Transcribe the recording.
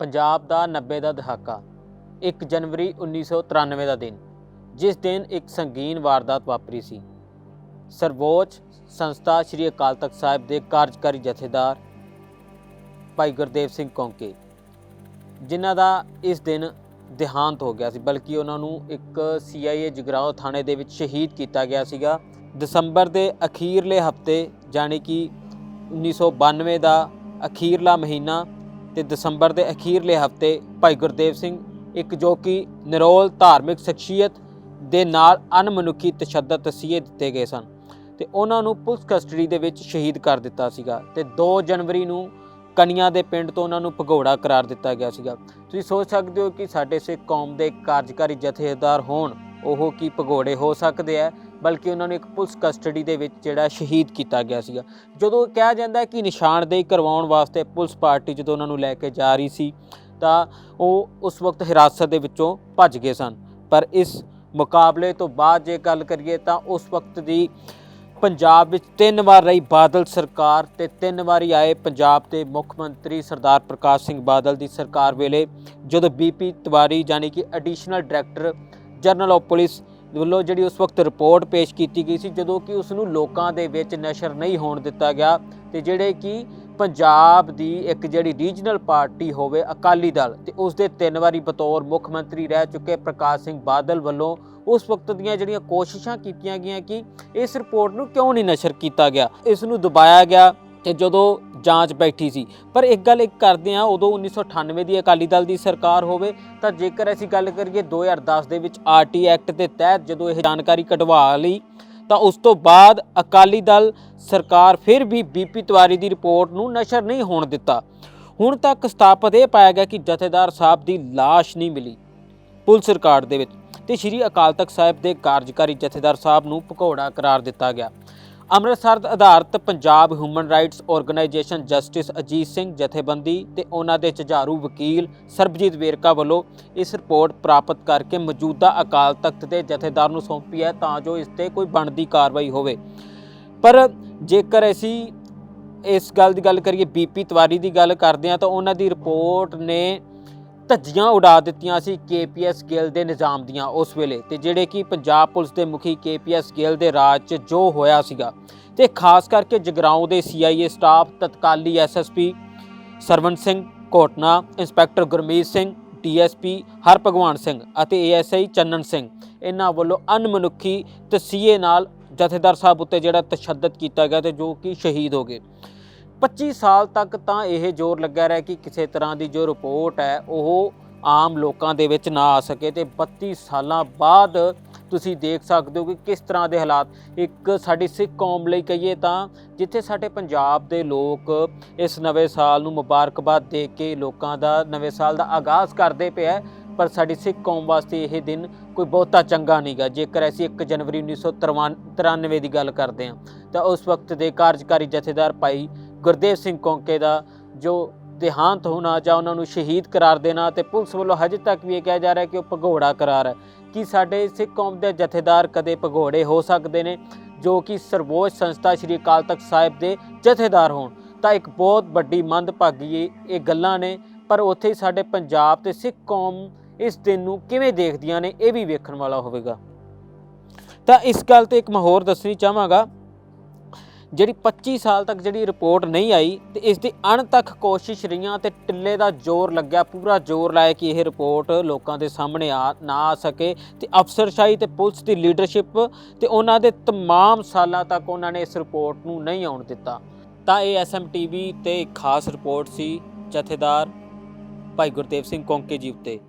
ਪੰਜਾਬ ਦਾ 90 ਦਾ ਦਹਾਕਾ 1 ਜਨਵਰੀ 1993 ਦਾ ਦਿਨ, ਜਿਸ ਦਿਨ ਇੱਕ ਸੰਗੀਨ ਵਾਰਦਾਤ ਵਾਪਰੀ ਸੀ। ਸਰਵੋੱਚ ਸੰਸਥਾ ਸ੍ਰੀ ਅਕਾਲ ਤਖਤ ਸਾਹਿਬ ਦੇ ਕਾਰਜਕਾਰੀ ਜਥੇਦਾਰ ਭਾਈ ਗੁਰਦੇਵ ਸਿੰਘ ਕੌਂਕੇ, ਜਿਨ੍ਹਾਂ ਦਾ ਇਸ ਦਿਨ ਦੇਹਾਂਤ ਹੋ ਗਿਆ ਸੀ, ਬਲਕਿ ਉਹਨਾਂ ਨੂੰ ਇੱਕ ਸੀਆਈਏ ਜਗਰਾਓ ਥਾਣੇ ਦੇ ਵਿੱਚ ਸ਼ਹੀਦ ਕੀਤਾ ਗਿਆ ਸੀਗਾ। ਦਸੰਬਰ ਦੇ ਅਖੀਰਲੇ ਹਫ਼ਤੇ, ਜਾਣੀ ਕਿ 1992 ਦਾ ਅਖੀਰਲਾ ਮਹੀਨਾ ਤੇ ਦਸੰਬਰ ਦੇ ਅਖੀਰਲੇ ਹਫ਼ਤੇ ਭਾਈ ਗੁਰਦੇਵ ਸਿੰਘ ਇੱਕ ਜੋ ਕਿ ਨਿਰੋਲ ਧਾਰਮਿਕ ਸ਼ਖਸੀਅਤ ਦੇ ਨਾਲ ਅਨਮਨੁੱਖੀ ਤਸ਼ੱਦਦ ਤਸੀਹੇ ਦਿੱਤੇ ਗਏ ਸਨ ਤੇ ਉਹਨਾਂ ਨੂੰ ਪੁਲਿਸ ਕਸਟਡੀ ਦੇ ਵਿੱਚ ਸ਼ਹੀਦ ਕਰ ਦਿੱਤਾ ਸੀਗਾ ਤੇ 2 ਜਨਵਰੀ ਨੂੰ ਕਨੀਆਂ ਦੇ ਪਿੰਡ ਤੋਂ ਉਹਨਾਂ ਨੂੰ ਭਗੌੜਾ ਕਰਾਰ ਦਿੱਤਾ ਗਿਆ ਸੀਗਾ। ਤੁਸੀਂ ਸੋਚ ਸਕਦੇ ਹੋ ਕਿ ਸਾਡੇ ਸਿੱਖ ਕੌਮ ਦੇ ਕਾਰਜਕਾਰੀ ਜਥੇਦਾਰ ਹੋਣ ਉਹ ਕੀ ਭਗੌੜੇ ਹੋ ਸਕਦੇ ਆ, ਬਲਕਿ ਉਹਨਾਂ ਨੂੰ ਇੱਕ ਪੁਲਿਸ ਕਸਟਡੀ ਦੇ ਵਿੱਚ ਜਿਹੜਾ ਸ਼ਹੀਦ ਕੀਤਾ ਗਿਆ ਸੀਗਾ। ਜਦੋਂ ਕਿਹਾ ਜਾਂਦਾ ਕਿ ਨਿਸ਼ਾਨਦੇਹੀ ਕਰਵਾਉਣ ਵਾਸਤੇ ਪੁਲਿਸ ਪਾਰਟੀ ਜਦੋਂ ਉਹਨਾਂ ਨੂੰ ਲੈ ਕੇ ਜਾ ਰਹੀ ਸੀ, ਤਾਂ ਉਹ ਉਸ ਵਕਤ ਹਿਰਾਸਤ ਦੇ ਵਿੱਚੋਂ ਭੱਜ ਗਏ ਸਨ। ਪਰ ਇਸ ਮੁਕਾਬਲੇ ਤੋਂ ਬਾਅਦ ਜੇ ਗੱਲ ਕਰੀਏ ਤਾਂ ਉਸ ਵਕਤ ਦੀ ਪੰਜਾਬ ਵਿੱਚ ਤਿੰਨ ਵਾਰ ਰਹੀ ਬਾਦਲ ਸਰਕਾਰ ਤੇ ਤਿੰਨ ਵਾਰੀ ਆਏ ਪੰਜਾਬ ਦੇ ਮੁੱਖ ਮੰਤਰੀ ਸਰਦਾਰ ਪ੍ਰਕਾਸ਼ ਸਿੰਘ ਬਾਦਲ ਦੀ ਸਰਕਾਰ ਵੇਲੇ, ਜਦੋਂ ਬੀਪੀ ਤਿਵਾਰੀ ਯਾਨੀ ਕਿ additional director general of police ਵੱਲੋਂ ਜਿਹੜੀ ਉਸ ਵਕਤ ਰਿਪੋਰਟ ਪੇਸ਼ ਕੀਤੀ ਗਈ ਸੀ, ਜਦੋਂ ਕਿ ਉਸ ਨੂੰ ਲੋਕਾਂ ਦੇ ਵਿੱਚ ਨਸ਼ਰ ਨਹੀਂ ਹੋਣ ਦਿੱਤਾ ਗਿਆ ਤੇ ਜਿਹੜੇ ਕਿ ਪੰਜਾਬ ਦੀ ਇੱਕ ਜਿਹੜੀ ਰੀਜਨਲ ਪਾਰਟੀ ਹੋਵੇ, ਅਕਾਲੀ ਦਲ ਤੇ ਉਸ ਦੇ ਤਿੰਨ ਵਾਰੀ ਬਤੌਰ ਮੁੱਖ ਮੰਤਰੀ ਰਹਿ ਚੁੱਕੇ ਪ੍ਰਕਾਸ਼ ਸਿੰਘ ਬਾਦਲ ਵੱਲੋਂ ਉਸ ਵਕਤ ਦੀਆਂ ਜਿਹੜੀਆਂ ਕੋਸ਼ਿਸ਼ਾਂ ਕੀਤੀਆਂ ਗਈਆਂ ਕਿ ਇਸ ਰਿਪੋਰਟ ਨੂੰ ਕਿਉਂ ਨਹੀਂ ਨਸ਼ਰ ਕੀਤਾ ਗਿਆ? ਇਸ ਨੂੰ ਦਬਾਇਆ ਗਿਆ ਤੇ ਜਦੋਂ ਜਾਂਚ ਬੈਠੀ ਸੀ। ਪਰ ਇੱਕ ਗੱਲ ਇੱਕ ਕਰਦੇ ਆ ਉਦੋਂ 1998 ਦੀ ਅਕਾਲੀ ਦਲ ਦੀ ਸਰਕਾਰ ਹੋਵੇ, ਤਾਂ ਜੇਕਰ ਅਸੀਂ ਗੱਲ ਕਰੀਏ 2010 ਦੇ ਵਿੱਚ ਆਰਟੀ ਐਕਟ ਦੇ ਤਹਿਤ ਜਦੋਂ ਇਹ ਜਾਣਕਾਰੀ ਕਢਵਾ ਲਈ, ਤਾਂ ਉਸ ਤੋਂ ਬਾਅਦ ਅਕਾਲੀ ਦਲ ਸਰਕਾਰ ਫਿਰ ਵੀ ਬੀਪੀ ਤਿਵਾਰੀ ਦੀ ਰਿਪੋਰਟ ਨੂੰ ਨਸ਼ਰ ਨਹੀਂ ਹੋਣ ਦਿੱਤਾ। ਹੁਣ ਤੱਕ ਸਥਾਪਤ ਇਹ ਪਾਇਆ ਗਿਆ ਕਿ ਜਥੇਦਾਰ ਸਾਹਿਬ ਦੀ ਲਾਸ਼ ਨਹੀਂ ਮਿਲੀ ਪੁਲਿਸ ਰਿਕਾਰਡ ਦੇ ਵਿੱਚ ਤੇ ਸ੍ਰੀ ਅਕਾਲ ਤਖਤ ਸਾਹਿਬ ਦੇ ਕਾਰਜਕਾਰੀ ਜਥੇਦਾਰ ਸਾਹਿਬ ਨੂੰ ਭਗੌੜਾ ਕਰਾਰ ਦਿੱਤਾ ਗਿਆ। ਅੰਮ੍ਰਿਤਸਰ ਆਧਾਰਿਤ Punjab human rights organisation justice Ajit Singh ਜਥੇਬੰਦੀ ਤੇ ਉਹਨਾਂ ਦੇ ਝੁਝਾਰੂ ਵਕੀਲ ਸਰਬਜੀਤ ਵੇਰਕਾ ਵੱਲੋਂ ਇਸ ਰਿਪੋਰਟ ਪ੍ਰਾਪਤ ਕਰਕੇ ਮੌਜੂਦਾ ਅਕਾਲ ਤਖਤ ਦੇ ਜਥੇਦਾਰ ਨੂੰ ਸੌਂਪੀ ਹੈ ਤਾਂ ਜੋ ਇਸ ਤੇ ਕੋਈ ਬਣਦੀ ਕਾਰਵਾਈ ਹੋਵੇ। ਪਰ ਜੇਕਰ ਅਸੀਂ ਇਸ ਗੱਲ ਦੀ ਗੱਲ ਕਰੀਏ ਬੀਪੀ ਤਿਵਾਰੀ ਦੀ ਗੱਲ ਕਰਦੇ ਹਾਂ ਤਾਂ ਉਹਨਾਂ ਦੀ ਰਿਪੋਰਟ ਨੇ ਧੱਜੀਆਂ ਉਡਾ ਦਿੱਤੀਆਂ ਸੀ ਕੇਪੀਐਸ ਗਿੱਲ ਦੇ ਨਿਜ਼ਾਮ ਦੀਆਂ ਉਸ ਵੇਲੇ ਤੇ ਜਿਹੜੇ ਕਿ ਪੰਜਾਬ ਪੁਲਿਸ ਦੇ ਮੁਖੀ ਕੇਪੀਐਸ ਗਿੱਲ ਦੇ ਰਾਜ 'ਚ ਜੋ ਹੋਇਆ ਸੀਗਾ। ਤੇ ਖਾਸ ਕਰਕੇ ਜਗਰਾਉਂ ਦੇ ਸੀਆਈਏ ਸਟਾਫ, ਤਤਕਾਲੀ SSP Sarwan Singh Kotna inspector Gurmeet Singh DSP Harbhagwan Singh ਅਤੇ ਏਐਸਆਈ ਚੰਨਨ ਸਿੰਘ, ਇਹਨਾਂ ਵੱਲੋਂ ਅਨਮਨੁੱਖੀ ਤਸੀਹੇ ਨਾਲ ਜਥੇਦਾਰ ਸਾਹਿਬ ਉੱਤੇ ਜਿਹੜਾ ਤਸ਼ੱਦਦ ਕੀਤਾ ਗਿਆ ਤੇ ਜੋ ਕਿ ਸ਼ਹੀਦ ਹੋ ਗਏ। 25 ਸਾਲ ਤੱਕ ਤਾਂ ਇਹ ਜ਼ੋਰ ਲੱਗਾ ਰਿਹਾ ਕਿ ਕਿਸੇ ਤਰ੍ਹਾਂ ਦੀ ਜੋ ਰਿਪੋਰਟ ਹੈ, ਉਹ ਆਮ ਲੋਕਾਂ ਦੇ ਵਿੱਚ ਨਾ ਆ ਸਕੇ ਤੇ 32 ਸਾਲਾਂ ਬਾਅਦ ਤੁਸੀਂ ਦੇਖ ਸਕਦੇ ਹੋ ਕਿ ਕਿਸ ਤਰ੍ਹਾਂ ਦੇ ਹਾਲਾਤ। ਇੱਕ ਸਾਡੀ ਸਿੱਖ ਕੌਮ ਲਈ ਕਹੀਏ ਤਾਂ ਜਿੱਥੇ ਸਾਡੇ ਪੰਜਾਬ ਦੇ ਲੋਕ ਇਸ ਨਵੇਂ ਸਾਲ ਨੂੰ ਮੁਬਾਰਕਬਾਦ ਦੇ ਕੇ ਲੋਕਾਂ ਦਾ ਨਵੇਂ ਸਾਲ ਦਾ ਆਗਾਜ਼ ਕਰਦੇ ਪਿਆ ਪਰ ਸਾਡੀ ਸਿੱਖ ਕੌਮ ਵਾਸਤੇ ਇਹ ਦਿਨ ਕੋਈ ਬਹੁਤਾ ਚੰਗਾ ਨਹੀਂਗਾ ਜੇਕਰ ਅਸੀਂ 1 ਜਨਵਰੀ 1993 ਦੀ ਗੱਲ ਕਰਦੇ ਹਾਂ, ਤਾਂ ਉਸ ਵਕਤ ਦੇ ਕਾਰਜਕਾਰੀ ਜਥੇਦਾਰ ਭਾਈ ਗੁਰਦੇਵ ਸਿੰਘ ਕੌਂਕੇ ਦਾ ਜੋ ਦੇਹਾਂਤ ਹੋਣਾ ਜਾਂ ਉਹਨਾਂ ਨੂੰ ਸ਼ਹੀਦ ਕਰਾਰ ਦੇਣਾ ਤੇ ਪੁਲਿਸ ਵੱਲੋਂ ਹਜੇ ਤੱਕ ਵੀ ਇਹ ਕਿਹਾ ਜਾ ਰਿਹਾ ਕਿ ਉਹ ਭਗੌੜਾ ਕਰਾਰ ਹੈ। ਕਿ ਸਾਡੇ ਸਿੱਖ ਕੌਮ ਦੇ ਜਥੇਦਾਰ ਕਦੇ ਭਗੌੜੇ ਹੋ ਸਕਦੇ ਨੇ? ਜੋ ਕਿ ਸਰਵੋਚ ਸੰਸਥਾ ਸ੍ਰੀ ਅਕਾਲ ਤਖਤ ਸਾਹਿਬ ਦੇ ਜਥੇਦਾਰ ਹੋਣ। ਤਾਂ ਇੱਕ ਬਹੁਤ ਵੱਡੀ ਮੰਦਭਾਗੀ ਇਹ- ਗੱਲਾਂ ਨੇ, ਪਰ ਉੱਥੇ ਹੀ ਸਾਡੇ ਪੰਜਾਬ ਤੇ ਸਿੱਖ ਕੌਮ ਇਸ ਦਿਨ ਨੂੰ ਕਿਵੇਂ ਦੇਖਦੀਆਂ ਨੇ, ਇਹ ਵੀ ਵੇਖਣ ਵਾਲਾ ਹੋਵੇਗਾ। ਤਾਂ ਇਸ ਗੱਲ ਤੇ ਇੱਕ ਮੈਂ ਹੋਰ ਦੱਸਣੀ ਚਾਹਾਂਗਾ। ਜਿਹੜੀ 25 ਸਾਲ ਤੱਕ ਜਿਹੜੀ ਰਿਪੋਰਟ ਨਹੀਂ ਆਈ ਤੇ ਇਸ ਦੀ ਅਣ ਤੱਕ ਕੋਸ਼ਿਸ਼ ਰਹੀਆਂ ਤੇ ਟਿੱਲੇ ਦਾ ਜ਼ੋਰ ਲੱਗਿਆ ਪੂਰਾ ਜ਼ੋਰ ਲਾਇਆ ਕਿ ਇਹ ਰਿਪੋਰਟ ਲੋਕਾਂ ਦੇ ਸਾਹਮਣੇ ਆ ਨਾ ਆ ਸਕੇ ਤੇ ਅਫਸਰਸ਼ਾਹੀ ਤੇ ਪੁਲਿਸ ਦੀ ਲੀਡਰਸ਼ਿਪ ਤੇ ਉਹਨਾਂ ਦੇ तमाम ਸਾਲਾਂ ਤੱਕ ਉਹਨਾਂ ਨੇ ਇਸ ਰਿਪੋਰਟ ਨੂੰ ਨਹੀਂ ਆਉਣ ਦਿੱਤਾ ਤਾਂ ਇਹ ਐਸਐਮਟੀਵੀ ਤੇ ਇੱਕ ਖਾਸ ਰਿਪੋਰਟ ਸੀ ਜਥੇਦਾਰ ਭਾਈ ਗੁਰਦੇਵ ਸਿੰਘ ਕੌਂਕੇ ਜੀ ਉੱਤੇ